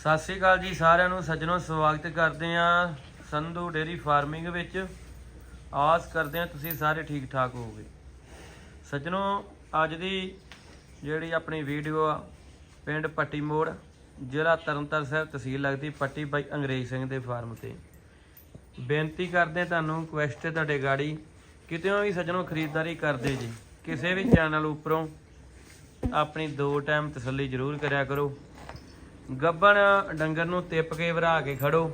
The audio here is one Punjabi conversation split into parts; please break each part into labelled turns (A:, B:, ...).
A: ਸਤਿ ਸ਼੍ਰੀ ਅਕਾਲ ਜੀ ਸਾਰਿਆਂ ਨੂੰ, ਸੱਜਣੋ ਸਵਾਗਤ ਕਰਦੇ ਆ ਸੰਧੂ ਡੇਰੀ ਫਾਰਮਿੰਗ ਵਿੱਚ। ਆਸ ਕਰਦੇ ਆ ਤੁਸੀਂ ਸਾਰੇ ਠੀਕ ਠਾਕ ਹੋਵੋਗੇ। ਸੱਜਣੋ, ਅੱਜ ਦੀ ਜਿਹੜੀ ਆਪਣੀ ਵੀਡੀਓ ਆ, ਪਿੰਡ ਪੱਟੀ ਮੋੜ ਜ਼ਿਲ੍ਹਾ ਤਰਨਤਾਰਨ ਸਾਹਿਬ ਤਹਿਸੀਲ ਲੱਗਦੀ ਪੱਟੀ ਬਾਈ ਅੰਗਰੇਜ਼ ਸਿੰਘ ਦੇ ਫਾਰਮ ਤੇ। ਬੇਨਤੀ ਕਰਦੇ ਤੁਹਾਨੂੰ ਕੁਐਸਟ ਤੁਹਾਡੇ ਗਾੜੀ ਕਿਤੇੋਂ ਵੀ ਸੱਜਣੋ ਖਰੀਦਦਾਰੀ ਕਰਦੇ ਜੀ। ਕਿਸੇ ਵੀ ਚੈਨਲ ਉੱਪਰੋਂ ਆਪਣੀ ਦੋ ਟਾਈਮ ਤਸੱਲੀ ਜ਼ਰੂਰ ਕਰਿਆ ਕਰੋ। ਗੱਬਣ ਡੰਗਰ ਨੂੰ ਤਿੱਪ ਕੇ ਵਰਾ ਕੇ ਖੜੋ।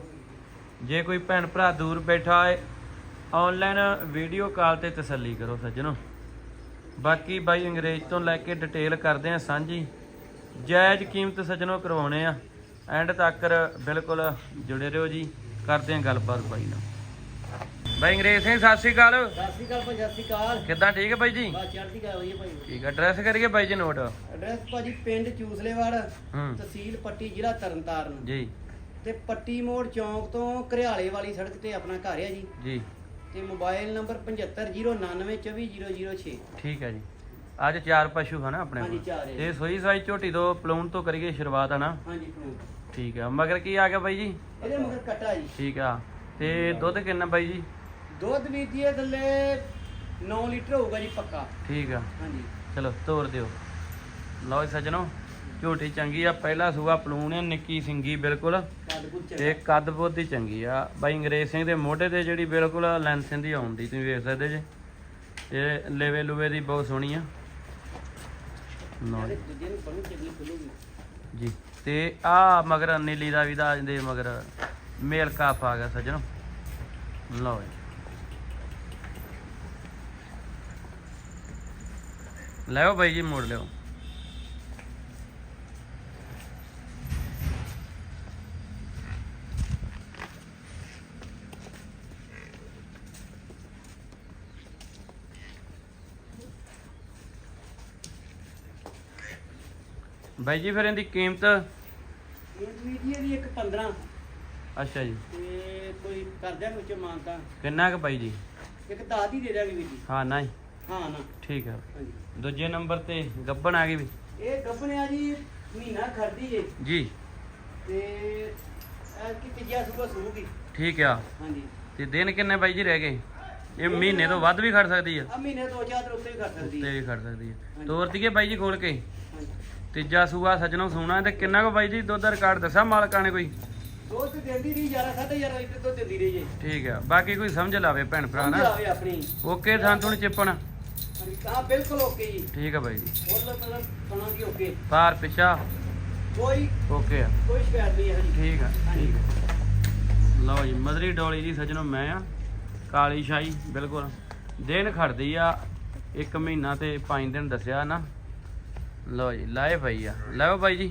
A: ਜੇ ਕੋਈ ਭੈਣ ਭਰਾ ਦੂਰ ਬੈਠਾ ਹੈ ਆਨਲਾਈਨ ਵੀਡੀਓ ਕਾਲ ਤੇ ਤਸੱਲੀ ਕਰੋ ਸੱਜਣੋ। ਬਾਕੀ ਬਾਈ ਅੰਗਰੇਜ਼ ਤੋਂ ਲੈ ਕੇ ਡਿਟੇਲ ਕਰਦੇ ਆ ਸਾਂਝੀ। ਜਾਇਜ਼ ਕੀਮਤ ਸੱਜਣੋ ਕਰਵਾਉਣੇ ਆ। ਐਂਡ ਤੱਕ ਬਿਲਕੁਲ ਜੁੜੇ ਰਹੋ ਜੀ। ਕਰਦੇ ਆ ਗੱਲਬਾਤ ਬਾਈ ਨਾਲ। ਬਾਈ ਅੰਗਰੇਜ਼ ਸਿੰਘ ਸਤਿ ਸ਼੍ਰੀ ਅਕਾਲ।
B: ਸਤਿ ਸ਼੍ਰੀ ਅਕਾਲ ਭਾਈ ਸਤਿ ਸ਼੍ਰੀ ਅਕਾਲ।
A: ਕਿੱਦਾਂ ਠੀਕ ਹੈ ਬਾਈ ਜੀ?
B: ਬਾ ਚੜ੍ਹਦੀ ਕਲਾ ਹੋਈ ਹੈ ਭਾਈ।
A: ਠੀਕ ਹੈ ਐਡਰੈਸ ਕਰੀਏ ਬਾਈ ਜੀ ਨੋਟ
B: ਐਡਰੈਸ ਭਾਜੀ ਪਿੰਡ ਚੂਸਲੇਵਾੜ
A: ਹੂੰ।
B: ਤਹਿਸੀਲ ਪੱਟੀ ਜ਼ਿਲ੍ਹਾ ਤਰਨਤਾਰਨ।
A: ਜੀ।
B: ਤੇ ਪੱਟੀ ਮੋੜ ਚੌਂਕ ਤੋਂ ਘਰਿਆਲੇ ਵਾਲੀ ਸੜਕ ਤੇ ਆਪਣਾ ਘਰ ਹੈ ਜੀ।
A: ਜੀ।
B: ਤੇ ਮੋਬਾਈਲ ਨੰਬਰ 7509924006
A: ਠੀਕ ਹੈ ਜੀ। ਅੱਜ ਚਾਰ ਪਸ਼ੂ ਹਨ ਆਪਣੇ
B: ਹਾਂਜੀ,
A: ਕੋਲ।
B: ਚਾਰ ਹੈ।
A: ਇਹ ਸੋਈ ਸਾਈ ਝੋਟੀ ਤੋਂ ਪਲੂਣ ਤੋਂ ਕਰੀਏ ਸ਼ੁਰੂਆਤ ਹੈ ਨਾ?
B: ਹਾਂਜੀ ਫਰੂਟ
A: ਠੀਕ ਹੈ। ਮਗਰ ਕੀ ਆ ਗਿਆ ਬਾਈ ਜੀ?
B: ਇਹਦੇ ਮਗਰ ਕਟਾ ਜੀ।
A: ਠੀਕ ਆ। ਤੇ ਦੁੱਧ ਕਿੰਨਾ ਬਾਈ ਜੀ?
B: ਦੁੱਧ ਵੀ ਦੀਏ ਥੱਲੇ 9 ਲੀਟਰ ਹੋਊਗਾ ਜੀ ਪੱਕਾ।
A: ਠੀਕ ਆ।
B: ਹਾਂਜੀ।
A: ਚਲੋ ਤੋਰ ਦਿਓ। ਲਓ ਜੀ ਸੱਜਣੋ ਝੋਟੀ ਚੰਗੀ ਆ ਪਹਿਲਾ ਸੂਆ ਪਲੂਣ ਆ ਨਿੱਕੀ ਸਿੰਗੀ ਬਿਲਕੁਲ। ਤੇ ਕੱਦ ਬੁੱਧ ਦੀ ਚੰਗੀ ਆ। ਬਾਈ ਅੰਗਰੇਜ਼ ਸਿੰਘ ਦੇ ਮੋਢੇ ਤੇ ਜਿਹੜੀ ਬਿਲਕੁਲ ਲੈਂਸ ਦੀ ਆਉਂਦੀ ਤੁਸੀਂ ਵੇਖ ਸਕਦੇ ਜੇ। ਤੇ ਲੇਵੇ ਲੂਵੇ ਦੀ ਬਹੁਤ ਸੋਹਣੀ ਆ। ਜੀ। ਜੀ। ਤੇ ਆ ਮਗਰ ਨੀਲੀ ਦਾ ਵੀ ਦਾ ਦੇ ਮਗਰ ਮੇਲ ਕਾਫ ਆ ਗਿਆ ਸੱਜਣੋ। ਲਓ ਜੀ। ਲੈਓ ਬਾਈ ਜੀ ਮੋੜ ਲਿਓ ਬਾਈ ਜੀ ਫਿਰ ਇਹਦੀ ਕੀਮਤ?
B: ਇਹ ਵੀ ਦੀ ਇੱਕ 15
A: ਅੱਛਾ ਜੀ।
B: ਤੇ ਕੋਈ ਕਰਦਿਆਂ ਵਿੱਚ ਮਾਨਤਾ
A: ਕਿੰਨਾ ਕੁ ਬਾਈ ਜੀ?
B: ਇੱਕ 10 ਦੀ ਦੇ ਦਾਂਗੇ ਵੀਰ ਜੀ।
A: ਹਾਂ ਨਹੀਂ।
B: ਹਾਂ ਨਾ।
A: ਠੀਕ ਹੈ
B: ਹਾਂਜੀ।
A: ਦੂਜੇ ਨੰਬਰ ਤੇ ਗੱਬਣ ਆ ਗਈ ਵੀ।
B: ਇਹ ਗੱਭਣਿਆ ਜੀ ਮਹੀਨਾ ਖੜਦੀ ਏ
A: ਜੀ।
B: ਤੇ ਕਿ ਤੀਜਾ ਸੂਬਾ ਸੂਗੀ
A: ਠੀਕ ਆ।
B: ਹਾਂਜੀ।
A: ਤੇ ਦਿਨ ਕਿੰਨੇ ਬਾਈ ਜੀ ਰਹਿ ਗਏ? ਇਹ ਮਹੀਨੇ ਤੋਂ ਵੱਧ ਵੀ ਖੜ ਸਕਦੀ ਆ।
B: ਆ ਮਹੀਨੇ ਦੋ ਚਾਰ ਦਿਨ ਉੱਤੇ ਵੀ ਖੜ ਸਕਦੀ
A: ਉੱਤੇ
B: ਹੈ
A: ਵੀ ਖੜ ਸਕਦੀ ਆ।
B: ਹਾਂਜੀ।
A: ਤੋਰ ਦਈਏ ਬਾਈ ਜੀ ਖੋਲ ਕੇ।
B: ਹਾਂਜੀ।
A: ਤੀਜਾ ਸੂਆ ਸੱਜਣੋਂ ਸੋਣਾ। ਤੇ ਕਿੰਨਾ ਕੋ ਬਾਈ ਜੀ ਦੁੱਧ ਦਾ ਰਿਕਾਰਡ ਦੱਸਿਆ ਮਾਲਕਾਂ ਨੇ ਕੋਈ?
B: ਦੁੱਧ ਦਿੰਦੀ ਰਹੀ 11 ਸਾਢੇ 11 ਲੀਟਰ ਦੁੱਧ ਦਿੰਦੀ ਰਹੀ ਜੇ।
A: ਠੀਕ ਆ। ਬਾਕੀ ਕੋਈ ਸਮਝ ਲਾਵੇ ਭੈਣ ਭਰਾ
B: ਸਮਝ
A: ਨਾ
B: ਆਵੇ ਆਪਣੀ।
A: ਓਕੇ ਥਾਂ ਤੋਂ ਚਿੱਪਣ।
B: ਹਾਂਜੀ ਹਾਂ ਬਿਲਕੁਲ ਓਕੇ ਜੀ।
A: ਠੀਕ ਆ ਬਾਈ ਜੀ।
B: ਮਤਲਬ ਦੀ ਓਕੇ
A: ਪਾਰ ਪਿਛਾ।
B: ਕੋਈ
A: ਓਕੇ ਆ।
B: ਕੋਈ ਸ਼ਿਕਾਇਤ ਨਹੀਂ ਹੈ ਜੀ।
A: ਠੀਕ ਆ
B: ਹਾਂਜੀ।
A: ਠੀਕ ਆ। ਲਓ ਜੀ ਮਦਰੀ ਡੋਲੀ ਜੀ ਸੱਜਣੋ ਮੈਂ ਆ ਕਾਲੀ ਸ਼ਾਹੀ ਬਿਲਕੁਲ। ਦਿਨ ਖੜਦੀ ਆ ਇੱਕ ਮਹੀਨਾ ਤੇ 5 ਦਿਨ ਦੱਸਿਆ ਨਾ। ਲਓ ਜੀ ਲਾਏ ਪਈ ਆ। ਲਓ ਬਾਈ ਜੀ।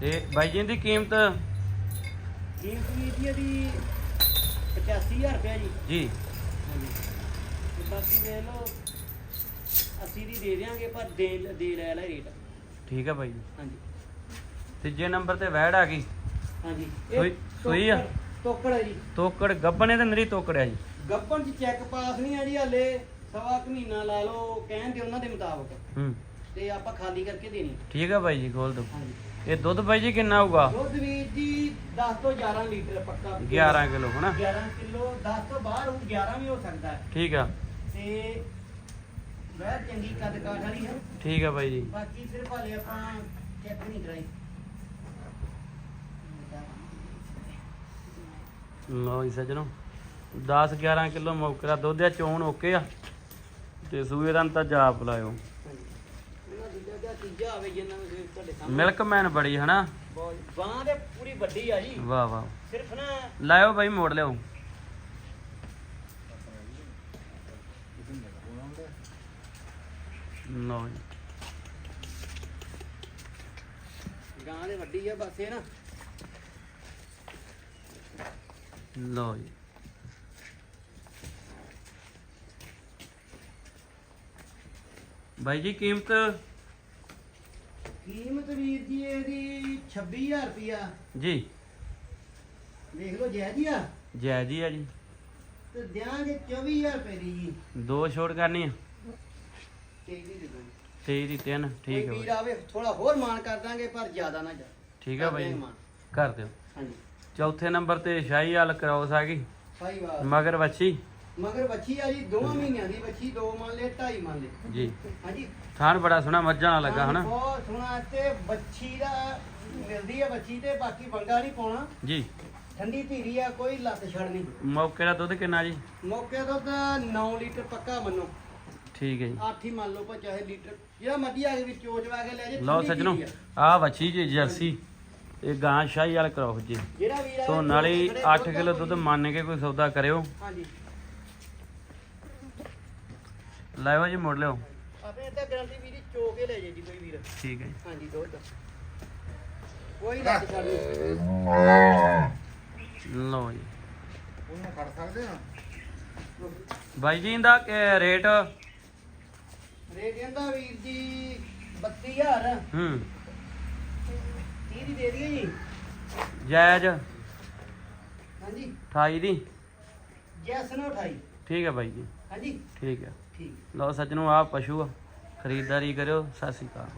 A: ਤੇ ਬਾਈ ਜੀ ਦੀ ਕੀਮਤ?
B: ਕੀਮਤ ਵੀ ਇਹਦੀ ਇਹਦੀ 85000 ਰੁਪਇਆ ਜੀ।
A: ਜੀ।
B: ਹਾਂਜੀ। ਤੇ ਬਾਕੀ ਵੇਖ ਲਓ ਅਸੀਂ ਦੀ ਦੇ ਦਿਆਂਗੇ ਪਰ ਦੇ ਦੇ ਲੈ ਲੈ ਰੇਟ।
A: ਠੀਕ ਆ ਬਾਈ ਜੀ।
B: ਹਾਂਜੀ।
A: ਤੀਜੇ ਨੰਬਰ ਤੇ ਵੈੜ ਆ ਗਈ
B: ਹਾਂਜੀ।
A: ਸੂਈ- ਸੂਈ ਆ?
B: ਤੋਕੜ ਹੈ ਜੀ।
A: ਤੋਕੜ ਗੱਬਣੇ ਤੇ ਨਰੀ ਤੋਕੜ ਆ ਜੀ।
B: ਗੱਪਣ ਚ ਚੈੱਕ ਪਾਸ ਨਹੀਂ ਆ ਜੀ ਹਲੇ। ਸਵਾ ਕੁ ਮਹੀਨਾ ਲਾ ਲਓ ਕਹਿਣ ਦੇ ਉਹਨਾਂ ਦੇ ਮੁਤਾਬਕ।
A: ਹੂੰ।
B: ਤੇ ਆਪਾਂ ਖਾਲੀ ਕਰਕੇ ਦੇਣੀ।
A: ਠੀਕ ਆ ਬਾਈ ਜੀ ਖੋਲ ਦੋ
B: ਹਾਂਜੀ।
A: ਇਹ ਦੁੱਧ ਬਾਈ ਜੀ ਕਿੰਨਾ ਹੋਊਗਾ?
B: ਦੁੱਧ ਵੀ ਜੀ 10 ਤੋਂ 11 ਲੀਟਰ ਪੱਕਾ
A: 11 ਕਿਲੋ ਹਨਾ?
B: 11 ਕਿਲੋ 10 ਤੋਂ ਬਾਹਰ ਉਹ 11 ਵੀ ਹੋ ਸਕਦਾ ਹੈ।
A: ਠੀਕ ਆ।
B: ਤੇ ਵੈਰ ਚੰਗੀ ਕੱਦ ਕਾਠ ਵਾਲੀ ਹੈ।
A: ਠੀਕ ਆ ਬਾਈ ਜੀ।
B: ਬਾਕੀ ਸਿਰਫ ਹਲੇ ਆਪਾਂ ਚੈੱਕ ਨਹੀਂ ਕਰਾਈ।
A: ਲਓ ਜੀ ਸੱਜਣੋ 10 11 ਕਿਲੋ ਮੌਕੇ ਦਾ ਦੁੱਧ ਆ ਚੋਣ ਓਕੇ ਆ। ਤੇ ਸੂਏ ਦਾ ਤਾਂ ਜਾਪ ਲਾਇਓ।
B: ਤੀਜਾ ਆਵੇ ਜਿੰਨਾ ਨੂੰ ਫਿਰ ਤੁਹਾਡੇ ਸਾਹਮਣੇ
A: ਮਿਲਕਮੈਨ ਬੜੀ ਹਨਾ
B: ਬਹੁਤ- ਬਾਂਹ ਦੇ ਪੂਰੀ ਵੱਡੀ ਆ ਜੀ।
A: ਵਾਹ ਵਾਹ।
B: ਸਿਰਫ ਨਾ
A: ਲਾਇਓ ਬਾਈ ਮੋੜ ਲਿਓ ਲਓ ਜੀ।
B: ਗਾਂ ਦੇ ਵੱਡੀ ਆ ਬਸ ਇਹ ਨਾ।
A: ਲਓ ਜੀ। ਬਾਈ ਜੀ ਕੀਮਤ
B: ਕੀਮਤ ਵੀਰ ਜੀ ਇਹਦੀ 26000 ਰੁਪਿਆ
A: ਜੀ।
B: ਦੇਖ ਲਓ ਜੈ ਜੀ ਆ।
A: ਜੈ ਜੀ ਆ ਜੀ।
B: ਤੇ ਦਿਆਂਗੇ 24000 ਰੁਪਏ ਦੀ ਜੀ।
A: ਦੋ ਛੋਟ ਕਰਨੀ ਆ।
B: ਤੇ ਦੀ ਦੇ ਦਾਂਗੇ।
A: 23 ਦੀ 3 ਠੀਕ ਹੈ
B: ਵੀਰ ਆਵੇ ਥੋੜਾ ਹੋਰ ਮਾਨ ਕਰ ਦਾਂਗੇ ਪਰ ਜ਼ਿਆਦਾ ਨਾ ਜਾ।
A: ਠੀਕ ਹੈ
B: ਮਾਣ।
A: ਕਰ ਦਿਓ।
B: ਹਾਂਜੀ।
A: ਚੌਥੇ ਨੰਬਰ ਤੇ ਸ਼ਾਹੀ ਹਾਲ ਕਰਾਉਸ ਆ ਗਈ
B: ਸਾਈ ਵਾਰ
A: ਮਗਰ ਵੱਛੀ।
B: ਮਗਰ ਬੱਚੀ ਆ ਜੀ 2 ਮਹੀਨਿਆਂ ਦੀ ਬੱਚੀ 2 ਮੰਨ ਲੈ 2.5 ਮੰਨ ਲੈ
A: ਜੀ।
B: ਹਾਂਜੀ।
A: ਥਾਣ ਬੜਾ ਸੋਹਣਾ ਮੱਝਾਂ ਨਾਲ ਲੱਗਾ ਹਨਾ?
B: ਬਹੁਤ ਸੋਹਣਾ ਤੇ ਬੱਚੀ ਦਾ ਮਿਲਦੀ ਆ ਬੱਚੀ ਤੇ ਬਾਕੀ ਬੰਗਾ ਨਹੀਂ ਪਾਉਣਾ।
A: ਜੀ।
B: ਠੰਡੀ ਧੀਰੀ ਆ ਕੋਈ ਲੱਤ ਛੜ ਨਹੀਂ।
A: ਮੌਕੇ ਦਾ ਦੁੱਧ ਕਿੰਨਾ ਜੀ?
B: ਮੌਕੇ ਤੋਂ ਤਾਂ 9 ਲੀਟਰ ਪੱਕਾ ਮੰਨੋ।
A: ਠੀਕ ਹੈ ਜੀ।
B: 8 ਹੀ ਮੰਨ ਲਓ ਪਰ ਚਾਹੇ ਲੀਟਰ। ਜਿਹੜਾ ਮਰਜ਼ੀ ਆ ਕੇ ਵਿੱਚ ਚੋਚਵਾ ਕੇ ਲੈ ਜੇ
A: ਲਓ ਸੱਜਣੋ
B: ਆ।
A: ਵੱਛੀ ਜੀ ਜਰਸੀ। ਇਹ ਗਾਂ ਸ਼ਾਹੀ ਵਾਲ ਕਰਾਉਸ ਜੀ।
B: ਜਿਹੜਾ ਵੀਰ ਆ
A: ਸੋ ਨਾਲੇ 8 ਕਿਲੋ ਦੁੱਧ ਮੰਨ ਕੇ ਕੋਈ ਸੌਦਾ ਕਰਿਓ।
B: ਹਾਂਜੀ।
A: ਲਾਇਓ ਜੀ ਮੋੜ ਲਿਓ।
B: ਆਪਣੇ ਤਾਂ ਗਰੰਟੀ ਵੀਰੀ ਚੋ ਕੇ ਲੈ ਜੇ ਜੀ ਕੋਈ ਵੀਰ।
A: ਠੀਕ ਹੈ ਜੀ।
B: ਹਾਂਜੀ ਦੁੱਧ ਕੋਈ ਛੜ ਨਹੀਂ
A: ਲਓ ਜੀ।
C: ਉਹਨੂੰ ਖੜ ਸਕਦੇ ਆ।
A: ਬਾਈ ਜੀ ਇਹਦਾ ਕੀ ਰੇਟ?
B: ਰੇਟ ਇਹਦਾ ਵੀਰ ਜੀ 32000
A: ਹੂੰ।
B: 30 ਦੀ ਦੇ ਦਈਏ ਜੀ।
A: ਜਾਇਜ਼।
B: ਹਾਂਜੀ।
A: 28 ਦੀ।
B: ਜੈਸ ਨੂੰ 28
A: ਠੀਕ ਹੈ ਬਾਈ ਜੀ।
B: ਹਾਂਜੀ।
A: ਠੀਕ ਹੈ।
B: ਠੀਕ
A: ਲਓ ਸੱਜਣੋ ਆ ਪਸ਼ੂ ਆ। ਖਰੀਦਦਾਰੀ ਕਰਿਓ ਸਤਿ ਸ਼੍ਰੀ ਅਕਾਲ।